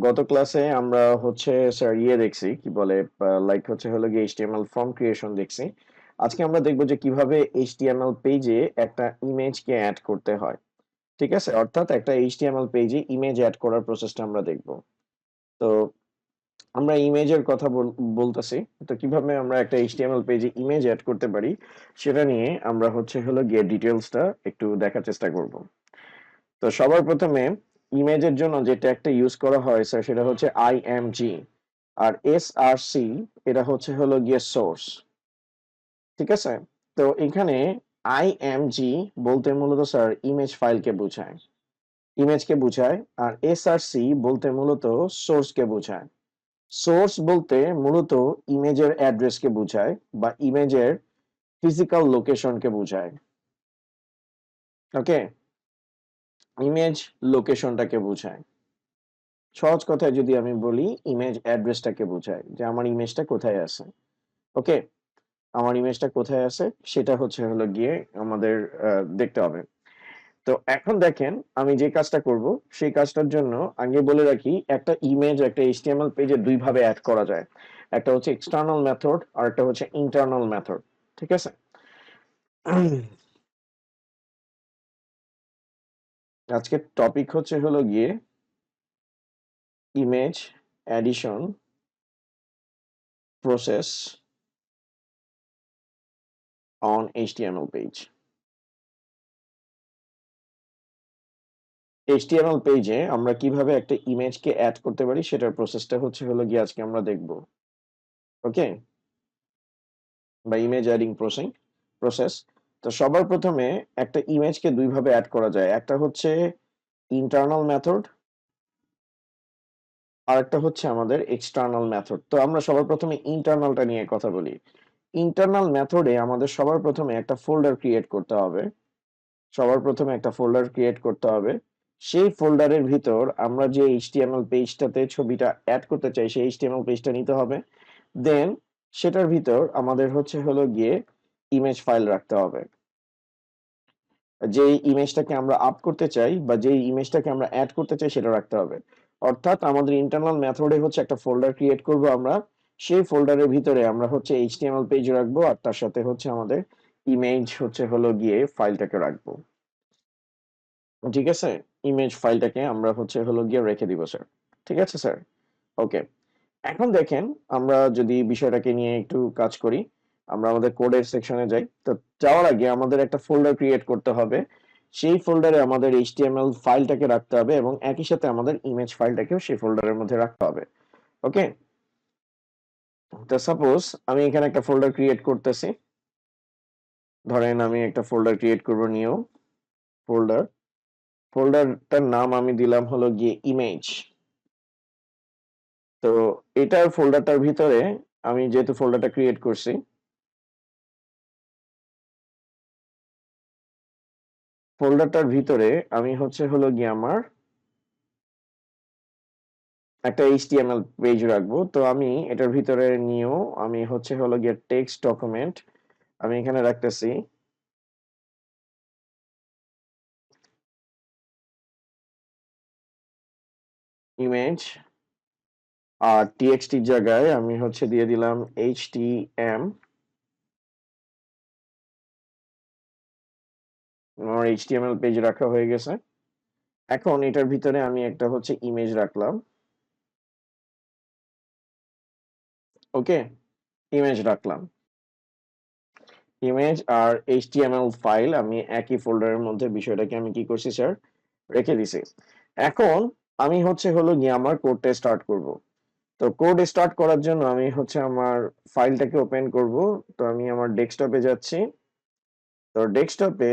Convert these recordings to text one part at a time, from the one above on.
গত ক্লাসে আমরা হচ্ছে স্যার ইয়ে দেখছি, কি বলে লাইক হচ্ছে হলো গিয়ে এইচটিএমএল ফর্ম ক্রিয়েশন দেখছি। আজকে আমরা দেখব যে কীভাবে এইচটিএমএল পেজে একটা ইমেজকে অ্যাড করতে হয়। ঠিক আছে? অর্থাৎ একটা এইচটিএমএল পেজে ইমেজ অ্যাড করার প্রসেসটা আমরা দেখব। তো আমরা ইমেজের কথা বল- বলতেছি। তো কীভাবে আমরা একটা এইচটিএমএল পেজে ইমেজ অ্যাড করতে পারি, সেটা নিয়ে আমরা হচ্ছে হলো গিয়ে ডিটেলসটা একটু দেখার চেষ্টা করব। তো সবার প্রথমে ইমেজের জন্য যে ট্যাগটা ইউজ করা হয় স্যার সেটা হচ্ছে আইএমজি আর এসআরসি এটা হচ্ছে হলো গিয়ে সোর্স ঠিক আছে? তো এখানে আইএমজি বলতে মূলত স্যার ইমেজ ফাইলকে বোঝায় ইমেজকে বোঝায় আর এসআরসি বলতে মূলত সোর্সকে বোঝায়। সোর্স বলতে মূলত ইমেজের অ্যাড্রেসকে বোঝায় বা ইমেজের ফিজিক্যাল লোকেশনকে বোঝায় ওকে ইমেজ লোকেশনটাকে বোঝায়। সহজ কথায় যদি আমি বলি ইমেজ অ্যাড্রেসটাকে বোঝায় যে আমার ইমেজটা কোথায় আছে। ওকে? আমার ইমেজটা কোথায় আছে? সেটা হচ্ছে হলো গিয়ে আমাদের দেখতে হবে। তো এখন দেখেন, আমি যে কাজটা করব, সেই কাজটার জন্য আগে বলে রাখি, একটা ইমেজ একটা এইচটিএমএল পেজে দুই ভাবে অ্যাড করা যায়। একটা হচ্ছে এক্সটার্নাল মেথড আর একটা হচ্ছে ইন্টারনাল মেথড ঠিক আছে? আজকের টপিক হচ্ছে হলো গিয়ে image addition process on HTML page. HTML পেজে আমরা কীভাবে একটা ইমেজকে অ্যাড করতে পারি, সেটার প্রসেসটা হচ্ছে হলো গিয়ে আজকে আমরা দেখব ওকে বা ইমেজ অ্যাডিং প্রসেস প্রসেস তো সবার প্রথমে একটা ইমেজকে দুই ভাবে অ্যাড করা যায়। একটা হচ্ছে ইন্টারনাল মেথড আর একটা হচ্ছে আমাদের এক্সটার্নাল মেথড তো আমরা সবার প্রথমে ইন্টারনালটা নিয়ে কথা বলি। ইন্টারনাল মেথডে আমাদের সবার প্রথমে একটা ফোল্ডার ক্রিয়েট করতে হবে। সবার প্রথমে একটা ফোল্ডার ক্রিয়েট করতে হবে। সেই ফোল্ডারের ভিতর আমরা যে এইচটিএমএল পেজটাতে ছবিটা অ্যাড করতে চাই, সেই এইচটিএমএল পেজটা নিতে হবে। দেন সেটার ভিতর আমাদের হচ্ছে হলো গিয়ে ইমেজ ফাইল রাখতে হবে। যেই ইমেজটাকে আমরা আপ করতে চাই বা যেই ইমেজটাকে আমরা অ্যাড করতে চাই সেটা রাখতে হবে। অর্থাৎ আমাদের ইন্টারনাল মেথডে হচ্ছে একটা ফোল্ডার ক্রিয়েট করব আমরা। সেই ফোল্ডারের ভিতরে আমরা হচ্ছে এইচটিএমএল পেজ রাখব আর তার সাথে হচ্ছে আমাদের ইমেজ হচ্ছে হলো গিয়ে ফাইলটাকে রাখব। ঠিক আছে? ইমেজ ফাইলটাকে আমরা হচ্ছে হলো গিয়ে রেখে দিব স্যার ঠিক আছে স্যার ওকে এখন দেখেন আমরা যদি বিষয়টাকে নিয়ে একটু কাজ করি। আমরা আমাদের কোডের সেকশনে যাই। তো যাওয়ার আগে আমাদের একটা ফোল্ডার ক্রিয়েট করতে হবে। সেই ফোল্ডারে আমাদের এইচটিএমএল ফাইলটাকে রাখতে হবে এবং একই সাথে আমাদের ইমেজ ফাইলটাকেও সেই ফোল্ডারের মধ্যে রাখতে হবে। ওকে তো সাপোজ আমি এখানে একটা ফোল্ডার ক্রিয়েট করতেছি। ধরেন আমি একটা ফোল্ডার ক্রিয়েট করব নিউ ফোল্ডার ফোল্ডারটার নাম আমি দিলাম হলো গিয়ে ইমেজ তো এটার ফোল্ডারটার ভিতরে আমি যেহেতু ফোল্ডারটা ক্রিয়েট করছি ফোল্ডারটার ভিতরে আমি হচ্ছে হলো গিয়ে আমার একটা এইচটিএমএল পেজ রাখব। তো আমি এটার ভিতরে নিয়েও আমি হচ্ছে হলো গিয়ে টেক্সট ডকুমেন্ট আমি এখানে রাখতেছি। ইমেজ আর টিএক্সটির জায়গায় আমি হচ্ছে দিয়ে দিলাম এইচটিএম আমার এইচটিএমএল পেজ রাখা হয়ে গেছে। এখন এটার ভিতরে আমি একটা হচ্ছে ইমেজ রাখলাম। ওকে ইমেজ রাখলাম। ইমেজ আর এইচটিএমএল ফাইল আমি একই ফোল্ডারের মধ্যে বিষয়টাকে আমি কি করছি স্যার রেখে দিছি। এখন আমি হচ্ছে হলো গিয়ে আমার কোডটা স্টার্ট করব। তো কোড স্টার্ট করার জন্য আমি হচ্ছে আমার ফাইলটাকে ওপেন করব। তো আমি আমার ডেস্কটপে যাচ্ছি। তো ডেস্কটপে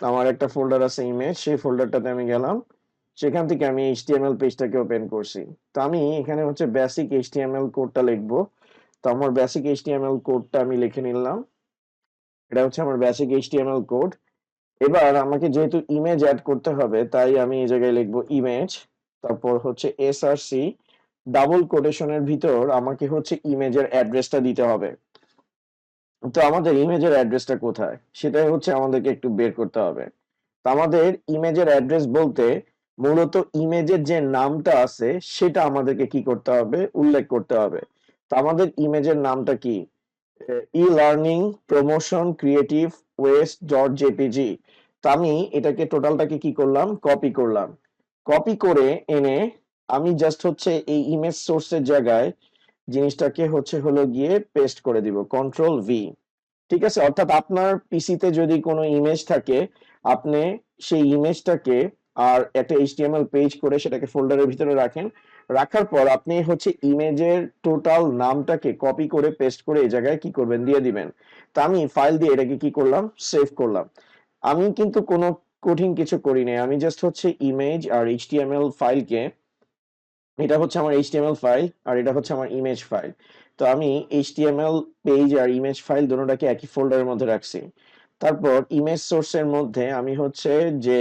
আমার একটা ফোল্ডার আছে ইমেজ সেই ফোল্ডারটাতে আমি গেলাম। সেখান থেকে আমি এইচটিএমএল পেজটাকে ওপেন করছি। তো আমি এখানে হচ্ছে বেসিক এইচটিএমএল কোডটা লিখব। তো আমার বেসিক এইচটিএমএল কোডটা আমি লিখে নিলাম। এটা হচ্ছে আমার বেসিক এইচটিএমএল কোড এবার আমাকে যেহেতু ইমেজ অ্যাড করতে হবে, তাই আমি এই জায়গায় লিখব ইমেজ তারপর হচ্ছে এসআরসি ডাবল কোটেশনের ভিতর আমাকে হচ্ছে ইমেজের অ্যাড্রেসটা দিতে হবে। তো আমাদের ইমেজের অ্যাড্রেসটা কোথায়? সেটাই হচ্ছে আমাদেরকে একটু বের করতে হবে। তো আমাদের ইমেজের অ্যাড্রেস বলতে মূলত ইমেজের যে নামটা আছে, সেটা আমাদেরকে কি করতে হবে? উল্লেখ করতে হবে। তো আমাদের ইমেজের নামটা কি? E learning promotion creative west dot JPG তো আমি এটাকে টোটালটাকে কি করলাম? কপি করলাম। কপি করে এনে আমি জাস্ট হচ্ছে এই ইমেজ সোর্সের জায়গায় জিনিসটাকে হচ্ছে হলো গিয়ে পেস্ট করে দিব কন্ট্রোল ভি ঠিক আছে? অর্থাৎ আপনার পিসিতে যদি কোনো ইমেজ থাকে, আপনি সেই ইমেজটাকে আর একটা এইচটিএমএল পেজ করে সেটাকে ফোল্ডারের ভিতরে রাখেন, রাখার পর আপনি হচ্ছে ইমেজের টোটাল নামটাকে কপি করে পেস্ট করে এই জায়গায় কি করবেন? দিয়ে দিবেন। তা আমি ফাইল দিয়ে এটাকে কি করলাম? সেভ করলাম। আমি কিন্তু কোনো কঠিন কিছু করি নাই আমি জাস্ট হচ্ছে ইমেজ আর এইচটিএমএল ফাইলকে এটা হচ্ছে আমার এইচটিএমএল ফাইল আর এটা হচ্ছে আমার ইমেজ ফাইল তো আমি এইচটিএমএল পেজ আর ইমেজ ফাইল দুটোটাকে একই ফোল্ডারের মধ্যে রাখছি। তারপর ইমেজ সোর্সের মধ্যে আমি হচ্ছে যে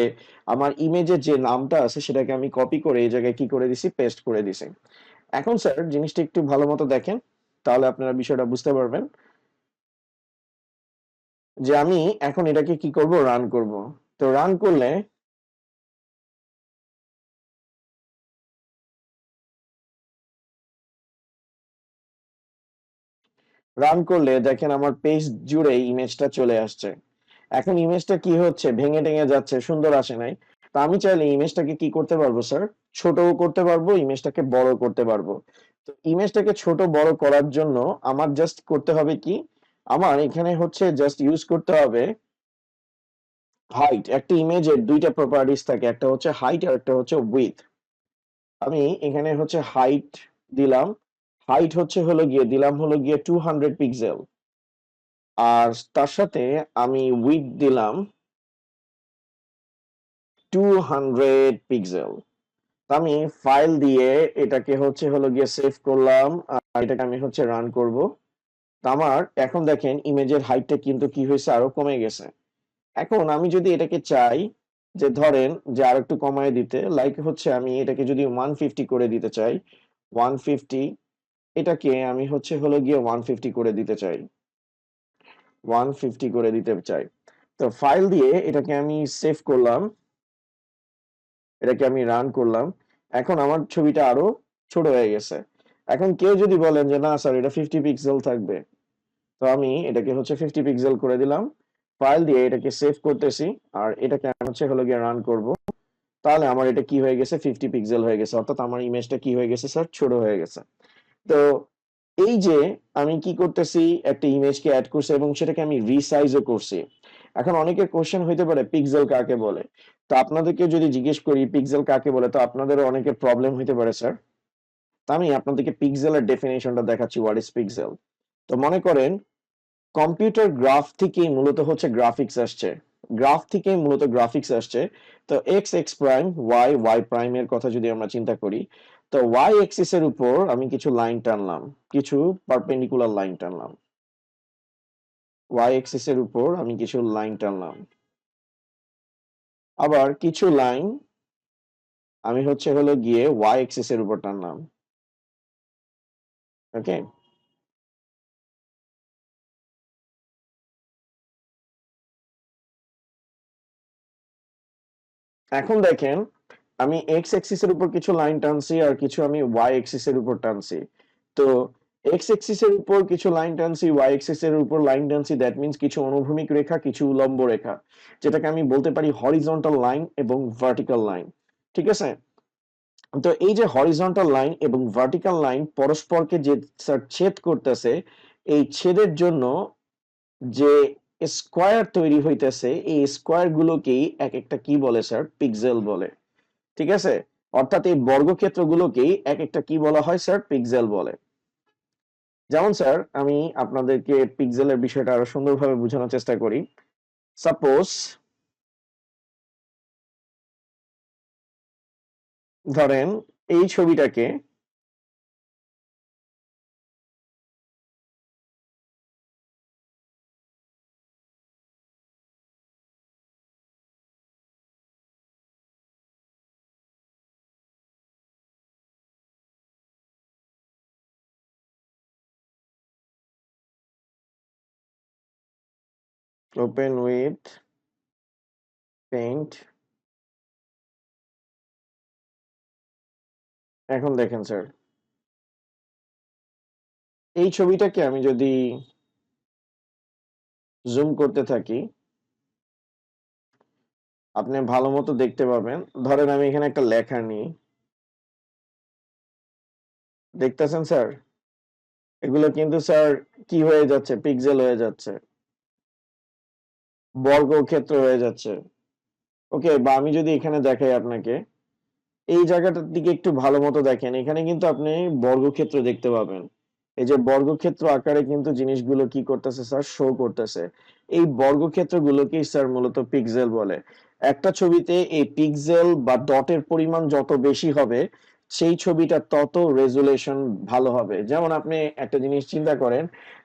আমার ইমেজের যে নামটা আছে সেটাকে আমি কপি করে এই জায়গায় কি করে দিছি পেস্ট করে দিছি। এখন স্যার জিনিসটা একটু ভালো মতো দেখেন, তাহলে আপনারা বিষয়টা বুঝতে পারবেন। যে আমি এখন এটাকে কি করব? রান করব। তো রান করলে রান করলে দেখেন আমার পেজ জুড়ে ইমেজটা চলে আসছে। এখন ইমেজটা কি হচ্ছে? ভেঙে টেঙে যাচ্ছে, সুন্দর আসে নাই। তা আমি চাইলে ইমেজটাকে কি করতে পারব স্যার ছোটও করতে পারব ইমেজটাকে বড় করতে পারব। তো ইমেজটাকে ছোট বড় করার জন্য আমার জাস্ট করতে হবে কি? আমার এখানে হচ্ছে জাস্ট ইউজ করতে হবে হাইট একটা ইমেজের দুইটা প্রপার্টিস থাকে, একটা হচ্ছে হাইট আর একটা হচ্ছে উইথ আমি এখানে হচ্ছে হাইট দিলাম। হাইট হচ্ছে হলো গিয়ে, দিলাম হলো গিয়ে টু হান্ড্রেড পিক্সেল আর তার সাথে আমি উইথ দিলাম টু হান্ড্রেড পিক্সেল আমি ফাইল দিয়ে এটাকে হচ্ছে হলো গিয়ে সেভ করলাম, আর এটাকে আমি হচ্ছে রান করব। আমার এখন দেখেন ইমেজের হাইটটা কিন্তু কি হয়েছে? আরও কমে গেছে। এখন আমি যদি এটাকে চাই যে ধরেন যে আর একটু কমায় দিতে লাইক হচ্ছে আমি এটাকে যদি ওয়ান ফিফটি করে দিতে চাই ওয়ান ফিফটি এটাকে আমি হচ্ছে হলো গিয়ে ওয়ান ফিফটি করে দিতে চাই। ওয়ান ফিফটি করে দিতে চাই। তো ফাইল দিয়ে এটাকে আমি সেভ করলাম। এটাকে আমি রান করলাম। এখন আমার ছবিটা আরও ছোট হয়ে গেছে। এখন কেউ যদি বলেন যে, না স্যার এটা ফিফটি পিক্সেল থাকবে। তো আমি এটাকে হচ্ছে ফিফটি পিক্সেল করে দিলাম। ফাইল দিয়ে এটাকে সেভ করতেছি। আর এটাকে আমি হচ্ছে হলো গিয়ে রান করব। তাহলে আমার এটা কি হয়ে গেছে? ফিফটি পিক্সেল হয়ে গেছে। অর্থাৎ আমার ইমেজটা কি হয়ে গেছে স্যার ছোট হয়ে গেছে। তো এই যে আমি কি করতেছি, একটা ইমেজকে অ্যাড করছি এবং সেটাকে আমি রিসাইজও করছি। এখন অনেকের কোশ্চেন হইতে পারে পিক্সেল কাকে বলে? তো আপনাদেরকে যদি জিজ্ঞেস করি পিক্সেল কাকে বলে, তো আপনাদেরও অনেকের প্রবলেম হইতে পারে স্যার তা আমি আপনাদেরকে পিক্সেলের ডেফিনেশনটা দেখাচ্ছি হোয়াট ইজ পিক্সেল তো মনে করেন কম্পিউটার গ্রাফ থেকেই মূলত হচ্ছে গ্রাফিক্স আসছে। গ্রাফ থেকেই মূলত গ্রাফিক্স আসছে। তো X X prime Y Y prime এর কথা যদি আমরা চিন্তা করি তো ওয়াই এক্সিস এর উপর আমি কিছু লাইন টানলাম, কিছু পারপেন্ডিকুলার লাইন টানলাম। ওয়াই এক্সিস এর উপর আমি কিছু লাইন টানলাম। আবার কিছু লাইন আমি হচ্ছে হলো গিয়ে ওয়াই এক্সিস এর উপর টানলাম। ওকে এখন দেখেন আমি এক্স এক্সিস এর উপর কিছু লাইন টানছি আর কিছু আমি ওয়াই এক্সিস এর উপর টানছি। তো এক্স এক্সিস এর উপর কিছু লাইন টানছি ওয়াই এক্সিস এর উপর লাইন টানছি দ্যাট মিন্স কিছু অনুভূমিক রেখা, কিছু উলম্ব রেখা, যেটাকে আমি বলতে পারি হরিজন্টাল লাইন এবং ভার্টিক্যাল লাইন ঠিক আছে? তো এই যে হরিজন্টাল লাইন এবং ভার্টিক্যাল লাইন পরস্পরকে যে ছেদ করতেছে, এই ছেদের জন্য যে স্কোয়ার তৈরি হইতেছে, এই স্কোয়ার গুলোকেই এক একটা কি বলে স্যার পিক্সেল বলে। ঠিক আছে? অর্থাৎ এই বর্গক্ষেত্রগুলোকেই এক একটা কি বলা হয় স্যার পিক্সেল বলে। যেমন স্যার আমি আপনাদেরকে পিক্সেলের বিষয়টা আরও সুন্দরভাবে বোঝানোর চেষ্টা করি। সাপোজ ধরেন এই ছবিটাকে open with paint. এখন দেখেন, স্যার। এই ছবিটাকে আমি যদি জুম করতে থাকি, আপনি ভালো মতো দেখতে পাবেন। ধরেন, আমি এখানে একটা লেখা নিই। দেখতেছেন, স্যার? এগুলো কিন্তু, স্যার, কি হয়ে যাচ্ছে? পিক্সেল হয়ে যাচ্ছে। বর্গক্ষেত্র হয়ে যাচ্ছে। ওকে, বা আমি যদি এখানে দেখাই আপনাকে, এই জায়গাটার দিকে একটু ভালো মতো দেখেন, এখানে কিন্তু আপনি বর্গক্ষেত্র দেখতে পাবেন। এই যে বর্গক্ষেত্র আকারে কিন্তু জিনিসগুলো কি করতেছে স্যার? শো করতেছে। এই বর্গক্ষেত্রগুলোকেই স্যার মূলত পিক্সেল বলে। একটা ছবিতে এই পিক্সেল বা ডটের পরিমাণ যত বেশি হবে সেই ছবিটা তত রেজুলেশন ভালো হবে। যেমন আপনি একটা জিনিস চিন্তা করেন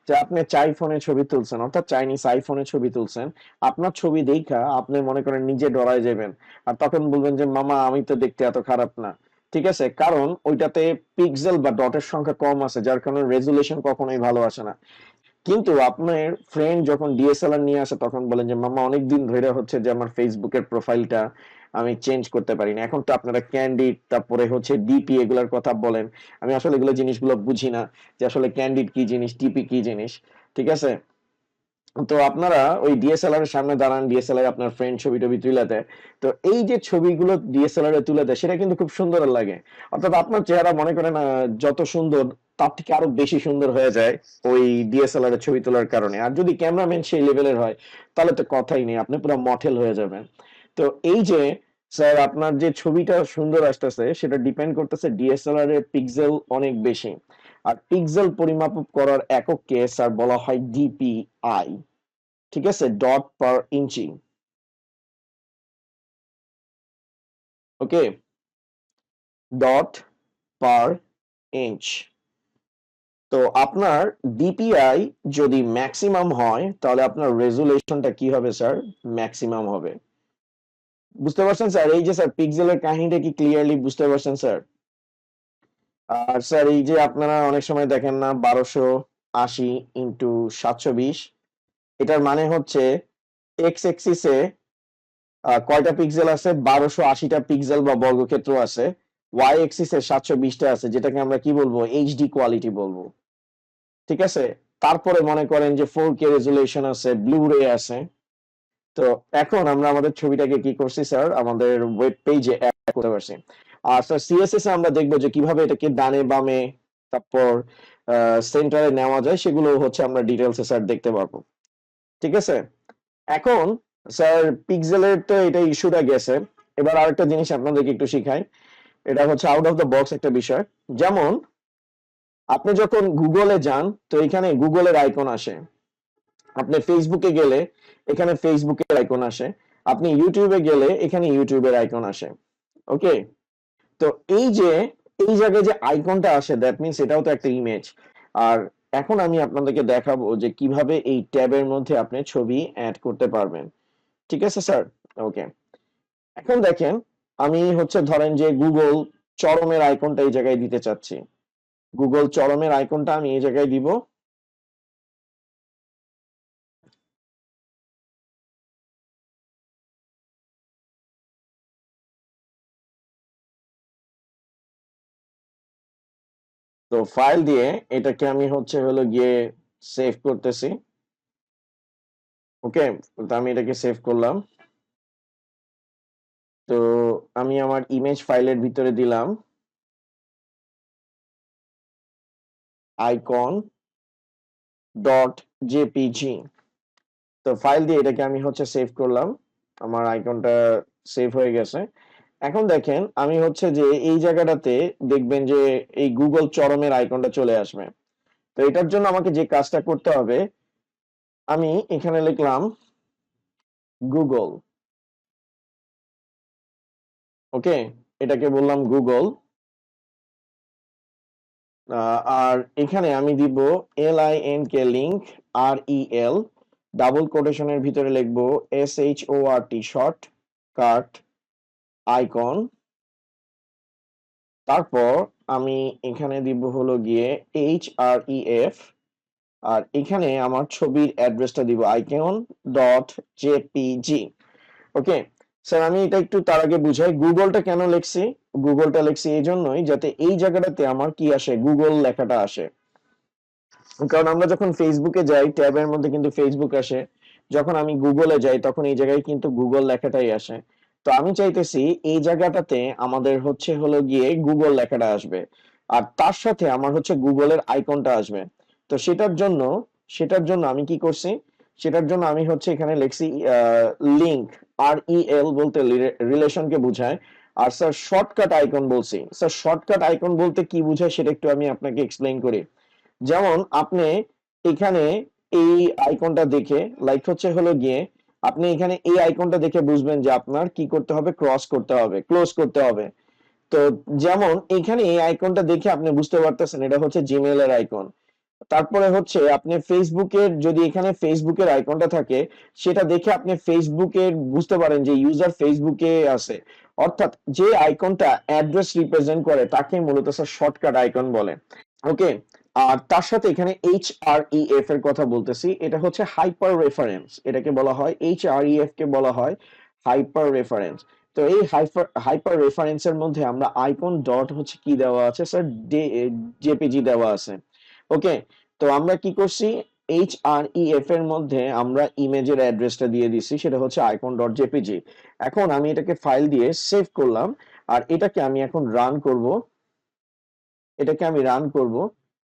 যে আপনি চাই ফোনে ছবি তুলছেন, অর্থাৎ চাইনিজ আইফোনে ছবি তুলছেন, আপনার ছবি দেখা আপনি মনে করেন নিজে ডরায় যাবেন। আর তখন বলবেন যে, মামা, আমি তো দেখতে এত খারাপ না। ঠিক আছে? কারণ ওইটাতে পিক্সেল বা ডটের সংখ্যা কম আছে, যার কারণে রেজুলেশন কখনোই ভালো আসে না। কিন্তু আপনার ফ্রেন্ড যখন ডিএসএলআর নিয়ে আসে, তখন বলেন যে, মামা, অনেকদিন ধরে হচ্ছে যে আমার ফেসবুকের প্রোফাইলটা আমি চেঞ্জ করতে পারি না। এখন তো আপনারা ক্যান্ডিড তারপরে হচ্ছে ডিপি এগুলোর কথা বলেন। আমি আসলে এগুলো জিনিসগুলো বুঝি না যে আসলে ক্যান্ডিড কি জিনিস ডিপি কি জিনিস, ঠিক আছে? তো আপনারা ওই ডিএসএলআর এর সামনে দাঁড়ান ডিএসএলআর আপনার ফ্রেন্ড ছবি টবি তুলে দেয়। তো এই যে ছবিগুলো ডিএসএলআর এ তুলে দেয়, সেটা কিন্তু খুব সুন্দর লাগে। অর্থাৎ আপনার চেহারা মনে করেন যত সুন্দর, তার থেকে আরও বেশি সুন্দর হয়ে যায় ওই ডিএসএলআর এর ছবি তোলার কারণে। আর যদি ক্যামেরাম্যান সেই লেভেলের হয়, তাহলে তো কথাই নেই, আপনি পুরো মডেল হয়ে যাবেন। তো এই যে, স্যার, আপনার যে ছবিটা সুন্দর আসতেছে, সেটা ডিপেন্ড করতেছে ডিএসএলআর এর পিক্সেল অনেক বেশি। আর পিক্সেল পরিমাপ করার একককে, স্যার, বলা হয় ডিপিআই ঠিক আছে? Dot per inch okay dot per inch তো আপনার ডিপিআই যদি ম্যাক্সিমাম হয়, তাহলে আপনার রেজুলেশনটা কি হবে, স্যার? ম্যাক্সিমাম হবে। বুঝতে পারছেন, স্যার? এই যে, স্যার পিক্সেলের কাহিনীটা কি ক্লিয়ারলি বুঝতে পারছেন, স্যার? আর স্যার, এই যে, আপনারা অনেক সময় দেখেন না, বারোশো আশি ইন্টু সাতশো বিশ, এটার মানে হচ্ছে এক্স এক্সিসে কয়টা পিক্সেল আছে? বারোশো আশিটা পিক্সেল বা বর্গক্ষেত্র আছে। ওয়াই এক্সিসে সাতশো বিশটা আছে, যেটাকে আমরা কি বলব? এইচডি কোয়ালিটি বলব। ঠিক আছে? তারপরে মনে করেন যে ফোর কে রেজুলেশন আছে ব্লু রে আছে। তো এখন আমরা আমাদের ছবিটাকে কি করছি স্যার আমাদের ওয়েব পেজে অ্যাড করতে পারছি। আর স্যার সিএসএস এ আমরা দেখব যে কীভাবে এটাকে ডানে বামে, তারপর সেন্টারে নেওয়া যায়, সেগুলো হচ্ছে আমরা ডিটেলসে স্যার দেখতে পারব। ঠিক আছে? এখন স্যার পিক্সেলের তো এটা ইস্যুটা গেছে। এবার আরেকটা জিনিস আপনাদেরকে একটু শিখাই। এটা হচ্ছে আউট অফ দ্য বক্স একটা বিষয়। যেমন, আপনি যখন গুগলে যান, তো এখানে গুগলের আইকন আসে। আপনি ফেসবুকে গেলে এখানে ফেসবুকের আইকন আসে। আপনি ইউটিউবে গেলে এখানে ইউটিউবের আইকন আসে। ওকে তো এই যে, এই জায়গায় যে আইকনটা আসে দ্যাট মিনস এটাও তো একটা ইমেজ আর এখন আমি আপনাদেরকে দেখাবো যে কীভাবে এই ট্যাবের মধ্যে আপনি ছবি অ্যাড করতে পারবেন। ঠিক আছে স্যার ওকে এখন দেখেন, আমি হচ্ছে ধরেন যে গুগল চরমের আইকনটা এই জায়গায় দিতে চাচ্ছি। গুগল চরমের আইকনটা আমি এই জায়গায় দিব। তো ফাইল দিয়ে এটাকে আমি হচ্ছে হলো গিয়ে সেভ করতেছি। ওকে তো আমি এটাকে সেভ করলাম। তো আমি আমার ইমেজ ফাইলের ভিতরে দিলাম। আইকন ডট জেপিজি তো ফাইল দিয়ে এটাকে আমি হচ্ছে সেভ করলাম। আমার আইকনটা সেভ হয়ে গেছে। এখন দেখেন, আমি হচ্ছে যে এই জায়গাটাতে দেখবেন যে এই গুগল চরমের আইকনটা চলে আসবে। তো এটার জন্য আমাকে যে কাজটা করতে হবে, আমি এখানে লিখলাম গুগল ওকে? এটাকে বললাম গুগল আর এখানে আমি দিব L I N K link R E L double কোটেশনের ভিতরে লিখব S H O R T shortcut icon তারপর আমি এখানে দিব হলো গিয়ে H R E F R এখানে আমার ছবির অ্যাড্রেসটা দিব icon dot JPG okay sir আমি এটা একটু তার আগে বুঝাই গুগলটা কেন লিখছি? গুগলটা লিখছি এই জন্যই যাতে এই জায়গাটাতে আমার কি আসে গুগল লেখাটা আসে। কারণ আমরা যখন ফেসবুকে যাই ট্যাবের মধ্যে কিন্তু ফেসবুক আসে। যখন আমি গুগলে যাই, তখন এই জায়গায় কিন্তু গুগল লেখাটাই আসে। তো আমি চাইতেছি এই জায়গাটাতে আমাদের হচ্ছে হলো গিয়ে গুগল লেখাটা আসবে। আর তার সাথে আমার হচ্ছে গুগলের আইকনটা আসবে। তো সেটার জন্য সেটার জন্য আমি কি করছি? সেটার জন্য আমি হচ্ছে এখানে লিখছি লিংক আর ই এল বলতে রিলেশনকে বোঝায়। আর স্যার শর্টকাট আইকন বলছি। স্যার শর্টকাট আইকন বলতে কি বোঝায় সেটা একটু আমি আপনাকে এক্সপ্লেইন করি। যেমন, আপনি এখানে এই আইকনটা দেখে লাইক হচ্ছে হলো গিয়ে আপনি এখানে এই আইকনটা দেখে বুঝবেন যে আপনার কি করতে হবে ক্রস করতে হবে ক্লোজ করতে হবে। তো যেমন এখানে এই আইকনটা দেখে আপনি বুঝতে পারতেছেন, এটা হচ্ছে জিমেল এর আইকন তারপরে হচ্ছে আপনি ফেসবুকের যদি এখানে ফেসবুকের আইকনটা থাকে, সেটা দেখে আপনি ফেসবুকের বুঝতে পারেন যে ইউজার ফেসবুকে আছে। অর্থাৎ যে আইকনটা অ্যাড্রেস রিপ্রেজেন্ট করে, তাকে মূলত স্যার শর্টকাট আইকন বলে। ওকে আর তার সাথে এখানে এইচ আর ই এফ এর কথা বলতেছি। এটা হচ্ছে হাইপার রেফারেন্স এটাকে বলা হয় এইচ আর ই এফ কে বলা হয় হাইপার রেফারেন্স তো এই হাইপার হাইপার রেফারেন্সের মধ্যে আমরা আইকন ডট হচ্ছে কি দেওয়া আছে? স্যার জেপিজি দেওয়া আছে। ওকে তো আমরা কি করছি? এইচ আর ই এফ এর মধ্যে আমরা ইমেজের অ্যাড্রেসটা দিয়ে দিছি, সেটা হচ্ছে আইকন ডট জেপিজি এখন আমি এটাকে ফাইল দিয়ে সেভ করলাম, আর এটাকে আমি এখন রান করব। এটাকে আমি রান করব।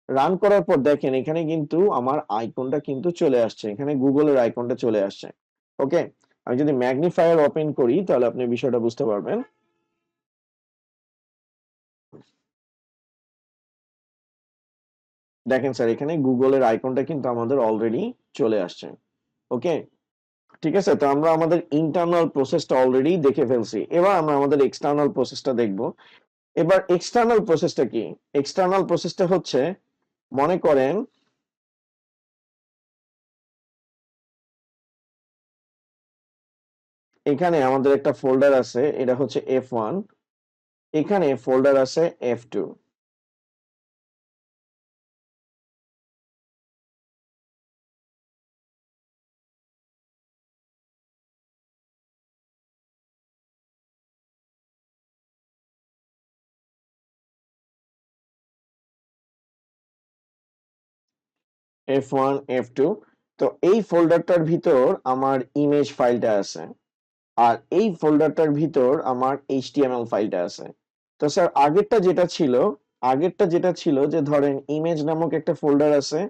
রান করার পর দেখেন, এখানে কিন্তু আমার আইকনটা কিন্তু চলে আসছে। এখানে গুগলের আইকনটা চলে আসছে। ওকে আমি যদি ম্যাগনিফায়ার ওপেন করি, তাহলে আপনি বিষয়টা বুঝতে পারবেন। দেখেন স্যার, এখানে গুগলের আইকনটা কিন্তু আমাদের অলরেডি চলে আসছে। ওকে ঠিক আছে? তো আমরা আমাদের ইন্টারনাল প্রসেসটা অলরেডি দেখে ফেলছি। এবার আমরা আমাদের এক্সটার্নাল প্রসেসটা দেখব। এবার এক্সটার্নাল প্রসেসটা কি? এক্সটার্নাল প্রসেসটা হচ্ছে মনে করেন এখানে আমাদের একটা ফোল্ডার আছে, এটা হচ্ছে এফ ওয়ান এখানে ফোল্ডার আছে F two F one F two তো এই ফোল্ডারটার ভিতর আমার ইমেজ ফাইলটা আছে। আর এই ফোল্ডারটার ভিতর আমার এইচটিএমএল ফাইলটা আছে। তো স্যার আগেরটা যেটা ছিল, আগেরটা যেটা ছিল যে ধরেন ইমেজ নামক একটা ফোল্ডার আছে,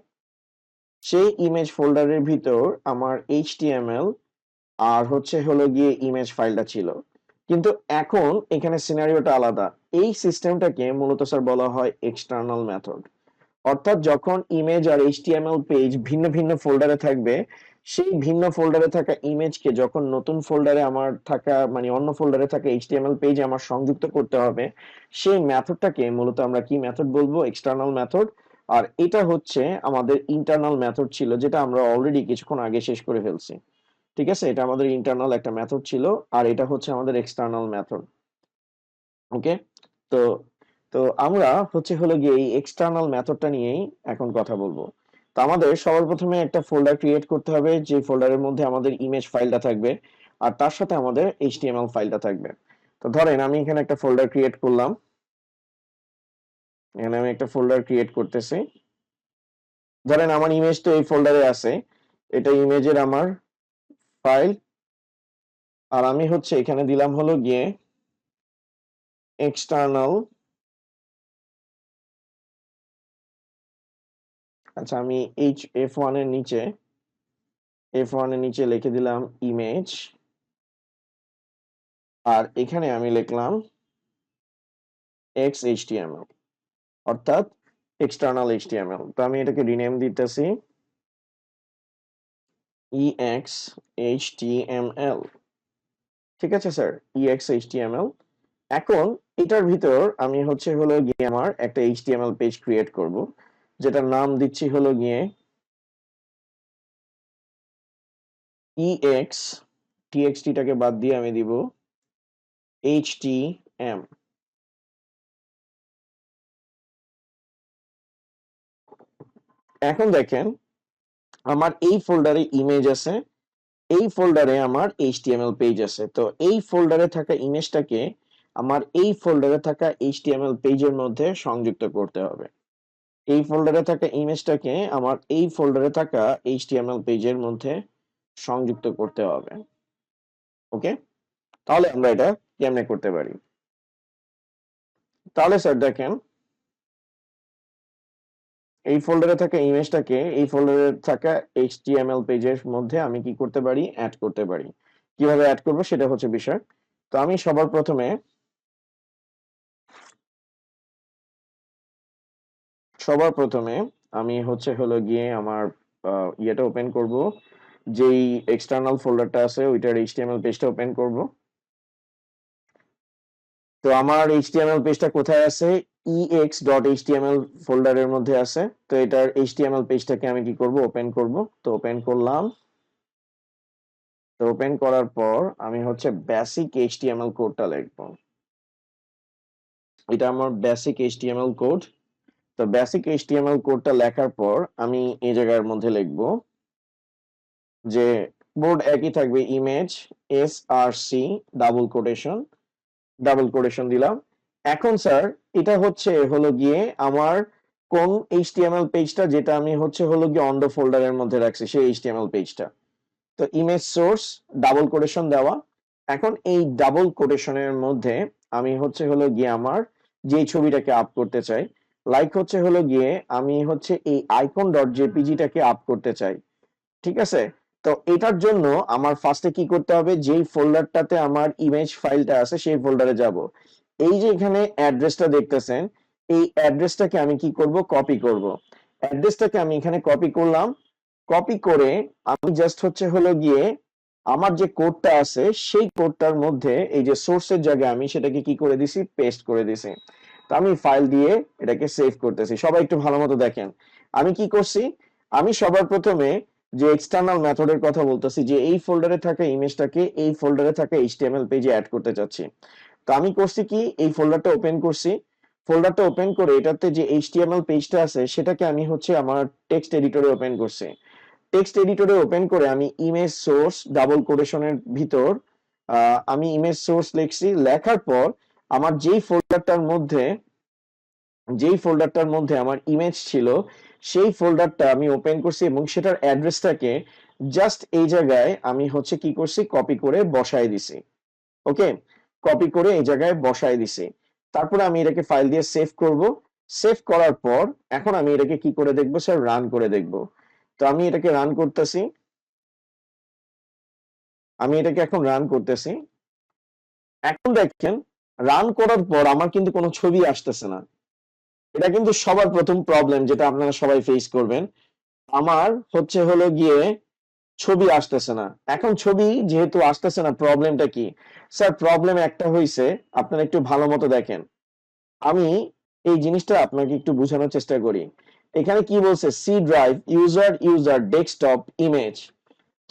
সেই ইমেজ ফোল্ডারের ভিতর আমার এইচটিএমএল আর হচ্ছে হলো গিয়ে ইমেজ ফাইলটা ছিল। কিন্তু এখন এখানে সিনারিওটা আলাদা। এই সিস্টেমটাকে মূলত স্যার বলা হয় এক্সটার্নাল মেথড অর্থাৎ যখন ইমেজ আর এইচটিএমএল পেজ ভিন্ন ভিন্ন ফোল্ডারে থাকবে, সেই ভিন্ন ফোল্ডারে থাকা ইমেজকে যখন নতুন ফোল্ডারে আমার থাকা মানে অন্য ফোল্ডারে থাকা এইচটিএমএল পেজ আমার সংযুক্ত করতে হবে, সেই মেথডটাকে মূলত আমরা কি মেথড বলব? এক্সটার্নাল মেথড আর এটা হচ্ছে আমাদের ইন্টারনাল মেথড ছিল, যেটা আমরা অলরেডি কিছুক্ষণ আগে শেষ করে ফেলছি। ঠিক আছে? এটা আমাদের ইন্টারনাল একটা মেথড ছিল, আর এটা হচ্ছে আমাদের এক্সটার্নাল মেথড ওকে তো তো আমরা হচ্ছে হলো গিয়ে এই এক্সটার্নাল মেথডটা নিয়েই এখন কথা বলব। তো আমাদের সবার প্রথমে একটা ফোল্ডার ক্রিয়েট করতে হবে, যে ফোল্ডারের মধ্যে আমাদের ইমেজ ফাইলটা থাকবে, আর তার সাথে আমাদের এইচটিএমএল ফাইলটা থাকবে। তো ধরেন আমি এখানে একটা ফোল্ডার ক্রিয়েট করলাম। এখানে আমি একটা ফোল্ডার ক্রিয়েট করতেছি। ধরেন আমার ইমেজ তো এই ফোল্ডারে আছে, এটা ইমেজের আমার ফাইল আর আমি হচ্ছে এখানে দিলাম হলো গিয়ে এক্সটার্নাল আচ্ছা আমি এইচ এফ ওয়ানের নিচে এফ ওয়ানের নিচে লিখে দিলাম ইমেজ আর এখানে আমি লিখলাম এক্স এইচটিএমএল অর্থাৎ এক্সটার্নাল এইচটিএমএল তো আমি এটাকে রিনেম দিতেছি ইএক্স এইচটিএমএল ঠিক আছে, স্যার? ইএক্স এইচটিএমএল এখন এটার ভিতর আমি হচ্ছে হলো গিয়ে আমার একটা এইচটিএমএল পেজ ক্রিয়েট করব। যেটার নাম দিচ্ছি হলো গিয়ে ইএক্স টিএক্সটিটাকে বাদ দিয়ে আমি দিব এইচটিএম এখন দেখেন, আমার এই ফোল্ডারে ইমেজ আছে, এই ফোল্ডারে আমার এইচটিএমএল পেজ আছে। তো এই ফোল্ডারে থাকা ইমেজটাকে আমার এই ফোল্ডারে থাকা এইচটিএমএল পেজের মধ্যে সংযুক্ত করতে হবে। এই ফোল্ডারে থাকা ইমেজটাকে আমার এই ফোল্ডারে থাকা এইচটিএমএল পেজের মধ্যে সংযুক্ত করতে হবে। ওকে তাহলে আমরা এটা কেমনে করতে পারি? তাহলে স্যার দেখেন, এই ফোল্ডারে থাকা ইমেজটাকে এই ফোল্ডারে থাকা এইচটিএমএল পেজের মধ্যে আমি কি করতে পারি? অ্যাড করতে পারি। কীভাবে অ্যাড করব? সেটা হচ্ছে বিষয়। তো আমি সবার প্রথমে সবার প্রথমে আমি হচ্ছে হলো গিয়ে আমার ইয়েটা ওপেন করব। যেই এক্সটার্নাল ফোল্ডারটা আছে, ওইটার এইচটিএমএল পেজটা ওপেন করব। তো আমার এইচটিএমএল পেজটা কোথায় আছে? ex.html ফোল্ডারের মধ্যে আছে। তো এটার এইচটিএমএল পেজটাকে আমি কি করব? ওপেন করব। তো ওপেন করলাম। তো ওপেন করার পর আমি হচ্ছে বেসিক এইচটিএমএল কোডটা লিখব। এটা আমার বেসিক এইচটিএমএল কোড তো বেসিক এইচটিএমএল কোডটা লেখার পর আমি এই জায়গার মধ্যে লিখব যে বোর্ড একই থাকবে image S R C double quotation double quotation দিলাম। এখন স্যার এটা হচ্ছে, হলো গিয়ে আমার কোন এইচটিএমএল পেজটা যেটা আমি হচ্ছে, হলো গিয়ে অন দ্য ফোল্ডারের মধ্যে রাখছি, সেই এইচটিএমএল পেজটা তো ইমেজ সোর্স ডাবল কোটেশন দেওয়া। এখন এই ডাবল কোটেশনের মধ্যে আমি হচ্ছে, হলো গিয়ে আমার যে ছবিটাকে আপ করতে চাই লাইক হচ্ছে হলো গিয়ে আমি হচ্ছে এই আইকন ডট জেপিজিটাকে আপ করতে চাই। ঠিক আছে? তো এটার জন্য আমার ফার্স্টে কি করতে হবে? যেই ফোল্ডারটাতে আমার ইমেজ ফাইলটা আছে, সেই ফোল্ডারে যাব। এই যে এখানে অ্যাড্রেসটা দেখতেছেন, এই অ্যাড্রেসটাকে আমি কি করব? কপি করব। অ্যাড্রেসটাকে আমি এখানে কপি করলাম। কপি করে আমি জাস্ট হচ্ছে হলো গিয়ে আমার যে কোডটা আছে, সেই কোডটার মধ্যে এই যে সোর্সের জায়গায় আমি সেটাকে কি করে দিছি? পেস্ট করে দিছি। তো আমি ফাইল দিয়ে এটাকে সেভ করতেছি। সবাই একটু ভালো মতো দেখেন। আমি কি করছি? আমি সবার প্রথমে যে এক্সটার্নাল মেথডের কথা বলতেছি, যে এই ফোল্ডারে থাকা ইমেজটাকে এই ফোল্ডারে থাকা এইচটিএমএল পেজে অ্যাড করতে চাচ্ছি। তো আমি করছি কি? এই ফোল্ডারটা ওপেন করছি। ফোল্ডারটা ওপেন করে এটাতে যে এইচটিএমএল পেজটা আছে, সেটাকে আমি হচ্ছে আমার টেক্সট এডিটরে ওপেন করছি। টেক্সট এডিটরে ওপেন করে আমি ইমেজ সোর্স ডাবল কোটেশনের ভিতর আমি ইমেজ সোর্স লিখছি। লেখার পর আমার যেই ফোল্ডারটার মধ্যে, যেই ফোল্ডারটার মধ্যে আমার ইমেজ ছিল, সেই ফোল্ডারটা আমি ওপেন করছি এবং সেটার অ্যাড্রেসটাকে জাস্ট এই জায়গায় আমি হচ্ছে কি করছি কপি করে বসায় দিছি। ওকে কপি করে এই জায়গায় বসায় দিছি। তারপরে আমি এটাকে ফাইল দিয়ে সেভ করব। সেভ করার পর এখন আমি এটাকে কি করে দেখব স্যার রান করে দেখব। তো আমি এটাকে রান করতেছি। আমি এটাকে এখন রান করতেছি। এখন দেখেন রান করার পর আমার কিন্তু কোনো ছবি আসতেছে না। এটা কিন্তু সবার প্রথম প্রবলেম যেটা আপনারা সবাই ফেস করবেন। আমার হচ্ছে হলো গিয়ে ছবি আসতেছে না। এখন ছবি যেহেতু আসতেছে না প্রবলেমটা কি? স্যার প্রবলেম একটা হয়েছে আপনারা একটু ভালো মতো দেখেন। আমি এই জিনিসটা আপনাকে একটু বোঝানোর চেষ্টা করি। এখানে কি বলছে? C drive user user desktop image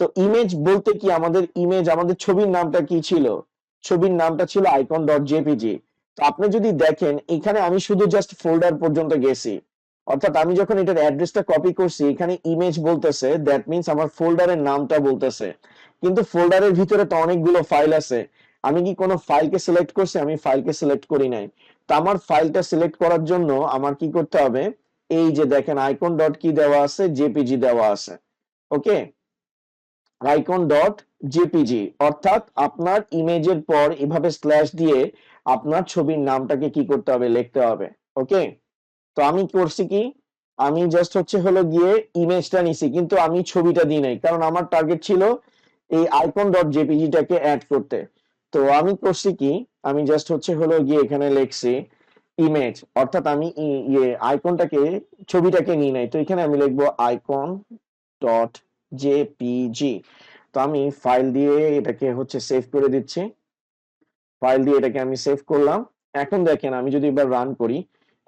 তো ইমেজ বলতে কি? আমাদের ইমেজ আমাদের ছবির নামটা কি ছিল? ছবির নামটা ছিল আইকন ডট জেপিজি তো আপনি যদি দেখেন, এখানে আমি শুধু জাস্ট ফোল্ডার পর্যন্ত গেছি। অর্থাৎ আমি যখন এটার অ্যাড্রেসটা কপি করছি, এখানে ইমেজ বলতেছে দ্যাট মিন্স আমার ফোল্ডারের নামটা বলতেছে। কিন্তু ফোল্ডারের ভিতরে তো অনেকগুলো ফাইল আছে। আমি কি কোনো ফাইলকে সিলেক্ট করছি? আমি ফাইলকে সিলেক্ট করি নাই। তো আমার ফাইলটা সিলেক্ট করার জন্য আমার কি করতে হবে? এই যে দেখেন আইকন ডট কি দেওয়া আছে? জেপিজি দেওয়া আছে। ওকে আইকন ডট জেপিজি অর্থাৎ আপনার ইমেজের পর এভাবে স্ল্যাশ দিয়ে আপনার ছবির নামটাকে কি করতে হবে, লিখতে হবে ওকে তো আমি করছি কি? আমি জাস্ট হচ্ছে হলো গিয়ে ইমেজটা নিছি, কিন্তু আমি ছবিটা দিই নাই, কারণ আমার টার্গেট ছিল এই আইকন ডট জেপিজিটাকে অ্যাড করতে। তো আমি করছি কি? আমি জাস্ট হচ্ছে হলো গিয়ে এখানে লিখছি ইমেজ অর্থাৎ আমি ইয়ে আইকনটাকে ছবিটাকে নিই নাই, তো এখানে আমি লিখব আইকন ডট জেপিজি। তো আমি ফাইল দিয়ে এটাকে হচ্ছে সেভ করে দিচ্ছি। ফাইল দিয়ে এটাকে আমি সেভ করলাম। এখন দেখেন, আমি যদি এবার রান করি,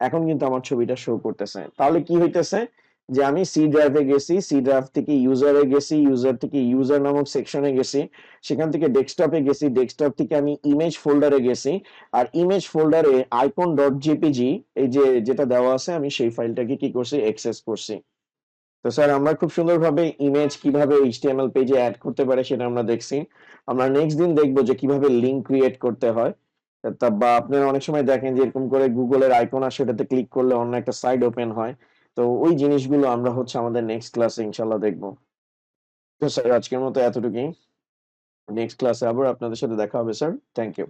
এখন কিন্তু আমার ছবিটা শো করতেছে। তাহলে কি হইতেছে? যে আমি সি ড্রাইভে গেছি সি ড্রাইভ থেকে ইউজারে গেছি ইউজার থেকে ইউজার নামক সেকশনে গেছি, সেখান থেকে ডেস্কটপে গেছি ডেস্কটপ থেকে আমি ইমেজ ফোল্ডারে গেছি, আর ইমেজ ফোল্ডারে আইকন ডট জেপিজি এই যে যেটা দেওয়া আছে, আমি সেই ফাইলটাকে কি করছি? অ্যাক্সেস করছি। তো স্যার, আমরা খুব সুন্দরভাবে ইমেজ কীভাবে এইচটিএমএল পেজে অ্যাড করতে পারে সেটা আমরা দেখছি। আমরা নেক্সট দিন দেখব যে কীভাবে লিঙ্ক ক্রিয়েট করতে হয়। তা বা আপনারা অনেক সময় দেখেন যে এরকম করে গুগলের আইকন আসে সেটাতে ক্লিক করলে অন্য একটা সাইট ওপেন হয়। তো ওই জিনিসগুলো আমরা হচ্ছে আমাদের নেক্সট ক্লাসে ইনশাল্লাহ দেখব। তো স্যার, আজকের মতো এতটুকুই। নেক্সট ক্লাসে আবার আপনাদের সাথে দেখা হবে, স্যার। Thank you